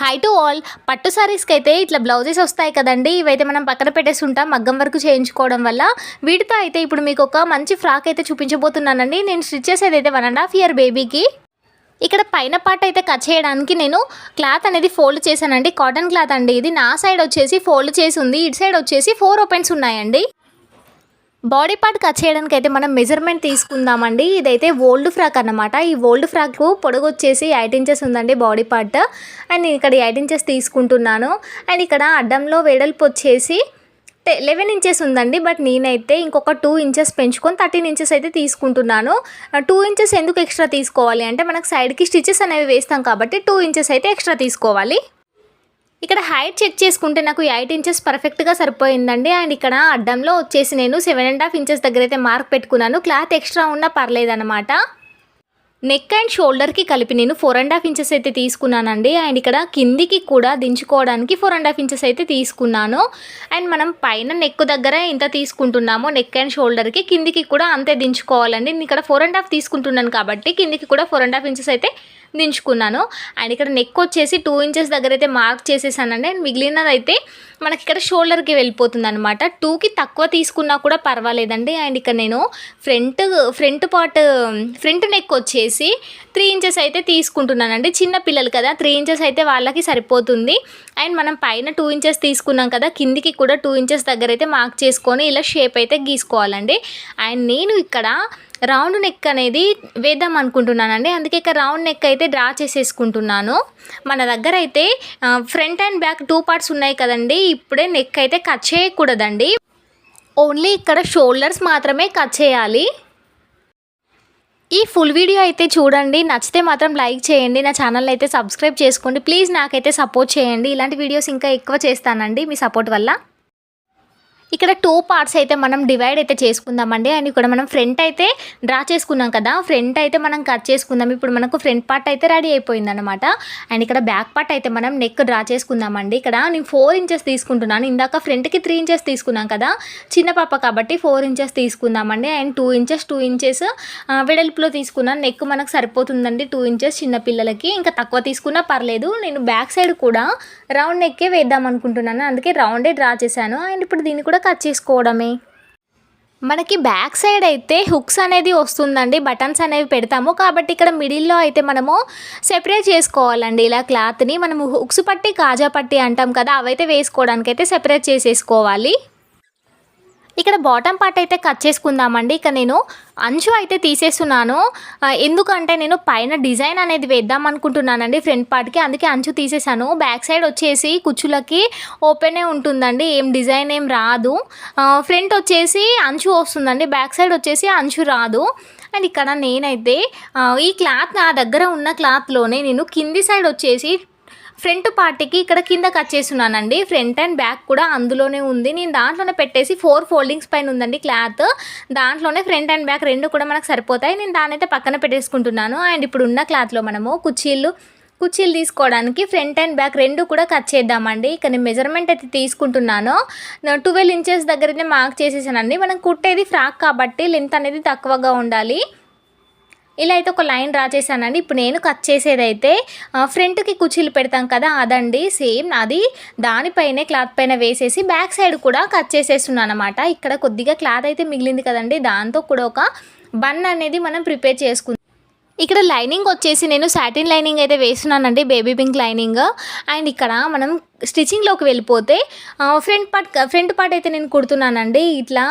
High to all పట్టు సారీస్కి అయితే ఇట్లా బ్లౌజెస్ వస్తాయి కదండి. ఇవైతే మనం పక్కన పెట్టేసి ఉంటాం మగ్గం వరకు చేయించుకోవడం వల్ల. వీటితో అయితే ఇప్పుడు మీకు ఒక మంచి ఫ్రాక్ అయితే చూపించబోతున్నానండి. నేను స్టిచ్ చేసేది అయితే వన్ అండ్ హాఫ్ ఇయర్ బేబీకి ఇక్కడ పైన పార్ట్ అయితే కట్ చేయడానికి నేను క్లాత్ అనేది ఫోల్డ్ చేశానండి. కాటన్ క్లాత్ అండి. ఇది నా సైడ్ వచ్చేసి ఫోల్డ్ చేసి ఉంది. ఇటు సైడ్ వచ్చేసి ఫోర్ ఓపెన్స్ ఉన్నాయండి. బాడీ పార్ట్ కట్ చేయడానికి అయితే మనం మెజర్మెంట్ తీసుకుందామండి. ఇదైతే ఓల్డ్ ఫ్రాక్ అన్నమాట. ఈ ఓల్డ్ ఫ్రాక్ పొడుగు వచ్చేసి ఎయిట్ ఇంచెస్ ఉందండి బాడీ పార్ట్. అండ్ ఇక్కడ ఎయిట్ ఇంచెస్ తీసుకుంటున్నాను. అండ్ ఇక్కడ అడ్డంలో వెడల్పు వచ్చేసి లెవెన్ ఇంచెస్ ఉందండి. బట్ నేనైతే ఇంకొక టూ ఇంచెస్ పెంచుకొని థర్టీన్ ఇంచెస్ అయితే తీసుకుంటున్నాను. టూ ఇంచెస్ ఎందుకు ఎక్స్ట్రా తీసుకోవాలి? అంటే మనకు సైడ్కి స్టిచెస్ అనేవి వేస్తాం కాబట్టి టూ ఇంచెస్ అయితే ఎక్స్ట్రా తీసుకోవాలి. ఇక్కడ హైట్ చెక్ చేసుకుంటే నాకు ఎయిట్ ఇంచెస్ పర్ఫెక్ట్గా సరిపోయిందండి. అండ్ ఇక్కడ అడ్డంలో వచ్చేసి నేను సెవెన్ అండ్ హాఫ్ ఇంచెస్ దగ్గర అయితే మార్క్ పెట్టుకున్నాను. క్లాత్ ఎక్స్ట్రా ఉన్నా పర్లేదన్నమాట. నెక్ అండ్ షోల్డర్కి కలిపి నేను ఫోర్ అండ్ హాఫ్ ఇంచెస్ అయితే తీసుకున్నానండి. అండ్ ఇక్కడ కిందికి కూడా దించుకోవడానికి ఫోర్ అండ్ హాఫ్ ఇంచెస్ అయితే తీసుకున్నాను. అండ్ మనం పైన నెక్ దగ్గర ఎంత తీసుకుంటున్నామో నెక్ అండ్ షోల్డర్కి కిందికి కూడా అంతే దించుకోవాలండి. నేను ఇక్కడ ఫోర్ అండ్ హాఫ్ తీసుకుంటున్నాను కాబట్టి కిందికి కూడా ఫోర్ అండ్ హాఫ్ ఇంచెస్ అయితే దించుకున్నాను. అండ్ ఇక్కడ నెక్ వచ్చేసి టూ ఇంచెస్ దగ్గర అయితే మార్క్ చేసేసానండి. అండ్ మిగిలినదైతే మనకి ఇక్కడ షోల్డర్కి వెళ్ళిపోతుంది అనమాట టూకి తక్కువ తీసుకున్నా కూడా పర్వాలేదండి. అండ్ ఇక్కడ నేను front front part front neck వచ్చేసి త్రీ ఇంచెస్ అయితే తీసుకుంటున్నానండి. చిన్న పిల్లలు కదా త్రీ ఇంచెస్ అయితే వాళ్ళకి సరిపోతుంది. అండ్ మనం పైన టూ ఇంచెస్ తీసుకున్నాం కదా కిందికి కూడా టూ ఇంచెస్ దగ్గర అయితే మార్క్ చేసుకొని ఇలా షేప్ అయితే గీసుకోవాలండి. అండ్ నేను ఇక్కడ రౌండ్ నెక్ అనేది వేద్దాం అనుకుంటున్నానండి. అందుకే ఇక రౌండ్ నెక్ అయితే డ్రా చేసేసుకుంటున్నాను. మన దగ్గర అయితే front and back two parts ఉన్నాయి కదండి. ఇప్పుడే నెక్ అయితే కట్ చేయకూడదండి. ఓన్లీ ఇక్కడ షోల్డర్స్ మాత్రమే కట్ చేయాలి. ఈ ఫుల్ వీడియో అయితే చూడండి. నచ్చితే మాత్రం లైక్ చేయండి. నా ఛానల్ అయితే సబ్స్క్రైబ్ చేసుకోండి. ప్లీజ్ నాకైతే సపోర్ట్ చేయండి. ఇలాంటి వీడియోస్ ఇంకా ఎక్కువ చేస్తానండి మీ సపోర్ట్ వల్ల. ఇక్కడ టూ పార్ట్స్ అయితే మనం డివైడ్ అయితే చేసుకుందామండి. అండ్ ఇక్కడ మనం ఫ్రంట్ అయితే డ్రా చేసుకున్నాం కదా. ఫ్రంట్ అయితే మనం కట్ చేసుకుందాం. ఇప్పుడు మనకు ఫ్రంట్ పార్ట్ అయితే రెడీ అయిపోయింది అనమాట అండ్ ఇక్కడ బ్యాక్ పార్ట్ అయితే మనం నెక్ డ్రా చేసుకుందామండి. ఇక్కడ నేను ఫోర్ ఇంచెస్ తీసుకుంటున్నాను. ఇందాక ఫ్రంట్కి త్రీ ఇంచెస్ తీసుకున్నాం కదా. చిన్న పాప కాబట్టి ఫోర్ ఇంచెస్ తీసుకుందామండి. And two inches two inches వెడల్పులో తీసుకున్నాను నెక్ మనకు సరిపోతుందండి. టూ ఇంచెస్ చిన్న పిల్లలకి. ఇంకా తక్కువ తీసుకున్నా పర్లేదు. నేను బ్యాక్ సైడ్ కూడా రౌండ్ నెక్కే వేద్దాం అనుకుంటున్నాను. అందుకే రౌండే డ్రా చేశాను. అండ్ ఇప్పుడు దీన్ని కూడా కట్ చేసుకోవడమే. మనకి బ్యాక్ సైడ్ అయితే హుక్స్ అనేది వస్తుందండి బటన్స్ అనేవి పెడతాము. కాబట్టి ఇక్కడ మిడిల్లో అయితే మనము సెపరేట్ చేసుకోవాలండి. ఇలా క్లాత్ని మనము హుక్స్ పట్టి కాజా పట్టి అంటాం కదా అవైతే వేసుకోవడానికి అయితే సెపరేట్ చేసేసుకోవాలి. ఇక్కడ బాటమ్ పార్ట్ అయితే కట్ చేసుకుందామండి. ఇక నేను అంచు అయితే తీసేస్తున్నాను. ఎందుకంటే నేను పైన డిజైన్ అనేది వేద్దాం అనుకుంటున్నానండి ఫ్రంట్ పార్ట్కి అందుకే అంచు తీసేసాను బ్యాక్ సైడ్ వచ్చేసి కుచ్చులకి ఓపెనే ఉంటుందండి. ఏం డిజైన్ ఏం రాదు. ఫ్రంట్ వచ్చేసి అంచు వస్తుందండి. బ్యాక్ సైడ్ వచ్చేసి అంచు రాదు. అండ్ ఇక్కడ నేనైతే ఈ క్లాత్ నా దగ్గర ఉన్న క్లాత్లోనే నేను కింది సైడ్ వచ్చేసి ఫ్రంట్ పార్టీకి ఇక్కడ కింద కట్ చేస్తున్నానండి. ఫ్రంట్ అండ్ బ్యాక్ కూడా అందులోనే ఉంది. నేను దాంట్లోనే పెట్టేసి ఫోర్ ఫోల్డింగ్స్ పైన ఉందండి క్లాత్. దాంట్లోనే ఫ్రంట్ అండ్ బ్యాక్ రెండు కూడా మనకు సరిపోతాయి. నేను దానైతే పక్కన పెట్టేసుకుంటున్నాను. అండ్ ఇప్పుడు ఉన్న క్లాత్లో మనము కుర్చీలు కుర్చీలు తీసుకోవడానికి ఫ్రంట్ అండ్ బ్యాక్ రెండు కూడా కట్ చేద్దామండి. ఇక నేను మెజర్మెంట్ అయితే తీసుకుంటున్నాను. ట్వెల్వ్ ఇంచెస్ దగ్గరనే మార్క్ చేసేసానండి. మనం కుట్టేది ఫ్రాక్ కాబట్టి లెంత్ అనేది తక్కువగా ఉండాలి. ఇలా అయితే ఒక లైన్ డ్రా చేశానండి. ఇప్పుడు నేను కట్ చేసేదైతే ఫ్రంట్కి కుచీలు పెడతాం కదా అదండి. సేమ్ అది దానిపైనే క్లాత్ పైన వేసేసి బ్యాక్ సైడ్ కూడా కట్ చేసేస్తున్నాను అనమాట ఇక్కడ కొద్దిగా క్లాత్ అయితే మిగిలింది కదండి. దాంతో కూడా ఒక బన్ అనేది మనం ప్రిపేర్ చేసుకుందాం. ఇక్కడ లైనింగ్ వచ్చేసి నేను సాటిన్ లైనింగ్ అయితే వేస్తున్నానండి బేబీ పింక్ లైనింగ్. అండ్ ఇక్కడ మనం స్టిచ్చింగ్లోకి వెళ్ళిపోతే ఫ్రంట్ పార్ట్ ఫ్రంట్ పార్ట్ అయితే నేను కుడుతున్నానండి. ఇట్లా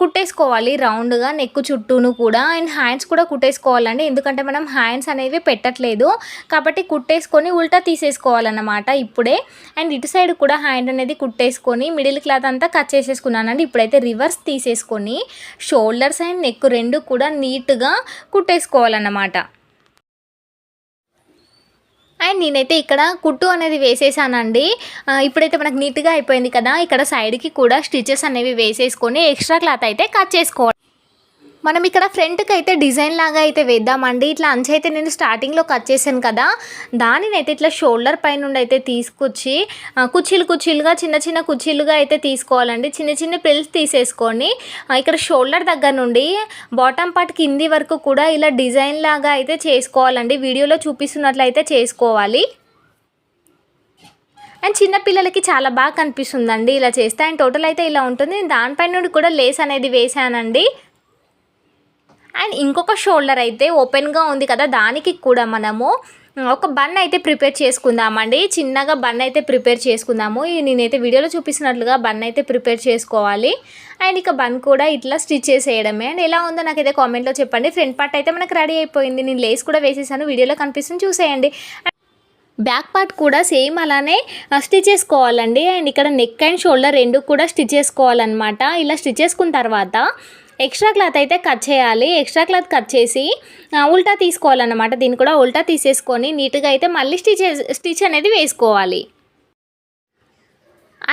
కుట్టేసుకోవాలి రౌండ్గా నెక్ చుట్టూను కూడా. అండ్ హ్యాండ్స్ కూడా కుట్టేసుకోవాలండి. ఎందుకంటే మనం హ్యాండ్స్ అనేవి పెట్టట్లేదు. కాబట్టి కుట్టేసుకొని ఉల్టా తీసేసుకోవాలన్నమాట ఇప్పుడే. అండ్ ఇటు సైడ్ కూడా హ్యాండ్ అనేది కుట్టేసుకొని మిడిల్ క్లాత్ అంతా కట్ చేసేసుకున్నానండి. ఇప్పుడైతే రివర్స్ తీసేసుకొని షోల్డర్స్ అండ్ నెక్ రెండు కూడా నీట్గా కుట్టేసుకోవాలన్నమాట. అండ్ నేనైతే ఇక్కడ కుట్టు అనేది వేసేసానండి. ఇప్పుడైతే మనకు నీట్గా అయిపోయింది కదా ఇక్కడ సైడ్కి కూడా స్టిచెస్ అనేవి వేసేసుకొని ఎక్స్ట్రా క్లాత్ అయితే కట్ చేసుకోవాలి. మనం ఇక్కడ ఫ్రంట్కి అయితే డిజైన్ లాగా అయితే వేద్దామండి. ఇట్లా అంచు అయితే నేను స్టార్టింగ్లో కట్ చేశాను కదా. దానిని అయితే ఇట్లా షోల్డర్ పై నుండి అయితే తీసుకొచ్చి ఆ, కుర్చీలు కుర్చీలుగా చిన్న చిన్న కుర్చీలుగా అయితే తీసుకోవాలండి. చిన్న చిన్న పిల్స్ తీసేసుకొని ఇక్కడ షోల్డర్ దగ్గర నుండి బాటమ్ పార్ట్ కింది వరకు కూడా ఇలా డిజైన్ లాగా అయితే చేసుకోవాలండి. వీడియోలో చూపిస్తున్నట్లయితే చేసుకోవాలి. అండ్ చిన్నపిల్లలకి చాలా బాగా కనిపిస్తుందండి ఇలా చేస్తే. అండ్ టోటల్ అయితే ఇలా ఉంటుంది. నేను నుండి కూడా లేస్ అనేది వేసానండి అండ్ ఇంకొక షోల్డర్ అయితే ఓపెన్గా ఉంది కదా దానికి కూడా మనము ఒక బన్ అయితే ప్రిపేర్ చేసుకుందామండి. చిన్నగా బన్ అయితే ప్రిపేర్ చేసుకుందాము. నేనైతే వీడియోలో చూపిస్తున్నట్లుగా బన్ అయితే ప్రిపేర్ చేసుకోవాలి. అండ్ ఇక బన్ కూడా ఇట్లా స్టిచ్ చేసేయడమే. అండ్ ఎలా ఉందో నాకైతే కామెంట్లో చెప్పండి. ఫ్రంట్ పార్ట్ అయితే మనకు రెడీ అయిపోయింది. నేను లేస్ కూడా వేసేసాను. వీడియోలో కనిపిస్తుంది. చూసేయండి. బ్యాక్ పార్ట్ కూడా సేమ్ అలానే స్టిచ్ చేసుకోవాలండి. అండ్ ఇక్కడ నెక్ అండ్ షోల్డర్ రెండు కూడా స్టిచ్ చేసుకోవాలన్నమాట. ఇలా స్టిచ్ చేసుకున్న తర్వాత ఎక్స్ట్రా క్లాత్ అయితే కట్ చేయాలి. ఎక్స్ట్రా క్లాత్ కట్ చేసి ఉల్టా తీసుకోవాలన్నమాట. దీన్ని కూడా ఉల్టా తీసేసుకొని నీట్గా అయితే మళ్ళీ స్టిచ్ స్టిచ్ అనేది వేసుకోవాలి.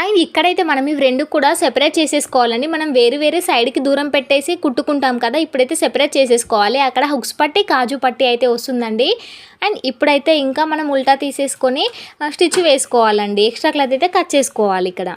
అండ్ ఇక్కడైతే మనం ఇవి రెండు కూడా సెపరేట్ చేసేసుకోవాలండి. మనం వేరు వేరే సైడ్కి దూరం పెట్టేసి కుట్టుకుంటాం కదా ఇప్పుడైతే సెపరేట్ చేసేసుకోవాలి. అక్కడ హుక్స్ పట్టి కాజు పట్టి అయితే వస్తుందండి. అండ్ ఇప్పుడైతే ఇంకా మనం ఉల్టా తీసేసుకొని స్టిచ్ వేసుకోవాలండి. ఎక్స్ట్రా క్లాత్ అయితే కట్ చేసుకోవాలి ఇక్కడ.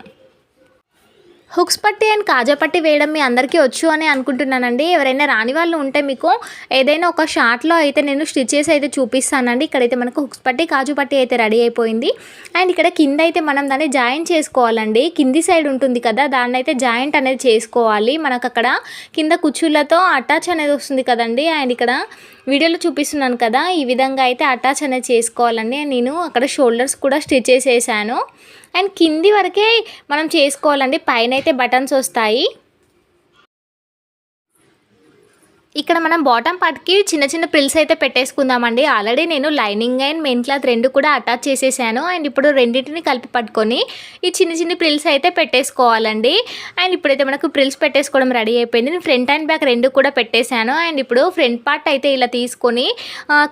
హుక్స్ పట్టి అండ్ కాజా పట్టి వేయడం మీ అందరికీ వచ్చు అని అనుకుంటున్నానండి. ఎవరైనా రాని వాళ్ళు ఉంటే మీకు ఏదైనా ఒక షార్ట్లో అయితే నేను స్టిచెస్ అయితే చూపిస్తానండి. ఇక్కడైతే మనకు హుక్స్ పట్టి కాజు పట్టి అయితే రెడీ అయిపోయింది. అండ్ ఇక్కడ కింద అయితే మనం దాన్ని జాయింట్ చేసుకోవాలండి. కింది సైడ్ ఉంటుంది కదా దాన్ని అయితే జాయింట్ అనేది చేసుకోవాలి. మనకు అక్కడ కింద కుచ్చులతో అటాచ్ అనేది వస్తుంది కదండి. అండ్ ఇక్కడ వీడియోలో చూపిస్తున్నాను కదా ఈ విధంగా అయితే అటాచ్ అనేది చేసుకోవాలండి. నేను అక్కడ షోల్డర్స్ కూడా స్టిచ్ చేసేసాను. అండ్ కింది వరకే మనం చేసుకోవాలండి. పైన అయితే బటన్స్ వస్తాయి. ఇక్కడ మనం బాటమ్ పార్ట్కి చిన్న చిన్న ప్రిల్స్ అయితే పెట్టేసుకుందామండి. ఆల్రెడీ నేను లైనింగ్ అండ్ మెయిన్ క్లాత్ రెండు కూడా అటాచ్ చేసేసాను. అండ్ ఇప్పుడు రెండింటిని కలిపి పట్టుకొని ఈ చిన్న చిన్న ప్రిల్స్ అయితే పెట్టేసుకోవాలండి. అండ్ ఇప్పుడైతే మనకు ప్రిల్స్ పెట్టేసుకోవడం రెడీ అయిపోయింది. నేను ఫ్రంట్ అండ్ బ్యాక్ రెండు కూడా పెట్టేశాను. అండ్ ఇప్పుడు ఫ్రంట్ పార్ట్ అయితే ఇలా తీసుకొని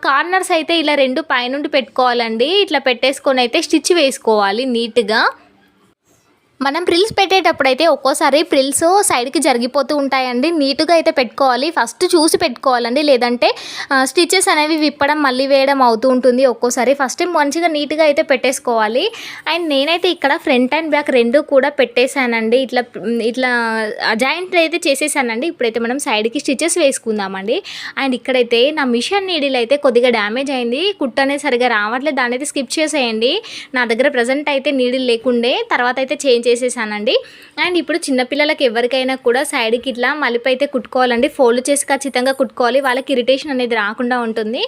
కార్నర్స్ అయితే ఇలా రెండు పైనుండి పెట్టుకోవాలండి. ఇట్లా పెట్టేసుకొని అయితే స్టిచ్ వేసుకోవాలి నీట్గా మనం ప్రిల్స్ పెట్టేటప్పుడు అయితే ఒక్కోసారి ప్రిల్స్ సైడ్కి జరిగిపోతూ ఉంటాయండి. నీట్గా అయితే పెట్టుకోవాలి. ఫస్ట్ చూసి పెట్టుకోవాలండి. లేదంటే స్టిచెస్ అనేవి విప్పడం మళ్ళీ వేయడం అవుతూ ఉంటుంది ఒక్కోసారి. ఫస్ట్ మంచిగా నీట్గా అయితే పెట్టేసుకోవాలి. అండ్ నేనైతే ఇక్కడ ఫ్రంట్ అండ్ బ్యాక్ రెండు కూడా పెట్టేశానండి. ఇట్లా ఇట్లా జాయింట్ అయితే చేసేసానండి. ఇప్పుడైతే మనం సైడ్కి స్టిచెస్ వేసుకుందామండి. అండ్ ఇక్కడైతే నా మిషన్ నీడిల్ అయితే కొద్దిగా డ్యామేజ్ అయింది. కుట్టనే అనేది సరిగా రావట్లేదు. దాన్ని అయితే స్కిప్ చేసేయండి. నా దగ్గర ప్రజెంట్ అయితే నీడిల్ లేకుండే. తర్వాత అయితే చేంజ్ చేసేసానండి. అండ్ ఇప్పుడు చిన్నపిల్లలకి ఎవరికైనా కూడా సైడ్కి ఇట్లా మలిపి అయితే కుట్టుకోవాలండి. ఫోల్డ్ చేసి ఖచ్చితంగా కుట్టుకోవాలి. వాళ్ళకి ఇరిటేషన్ అనేది రాకుండా ఉంటుంది.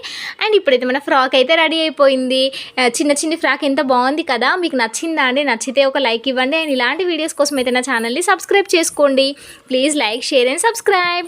అండ్ ఇప్పుడైతే మన ఫ్రాక్ అయితే రెడీ అయిపోయింది. చిన్న చిన్న ఫ్రాక్ ఎంత బాగుంది కదా? మీకు నచ్చిందా అండి? నచ్చితే ఒక లైక్ ఇవ్వండి. అండ్ ఇలాంటి వీడియోస్ కోసం అయితే నా ఛానల్ని సబ్స్క్రైబ్ చేసుకోండి. Please like share and subscribe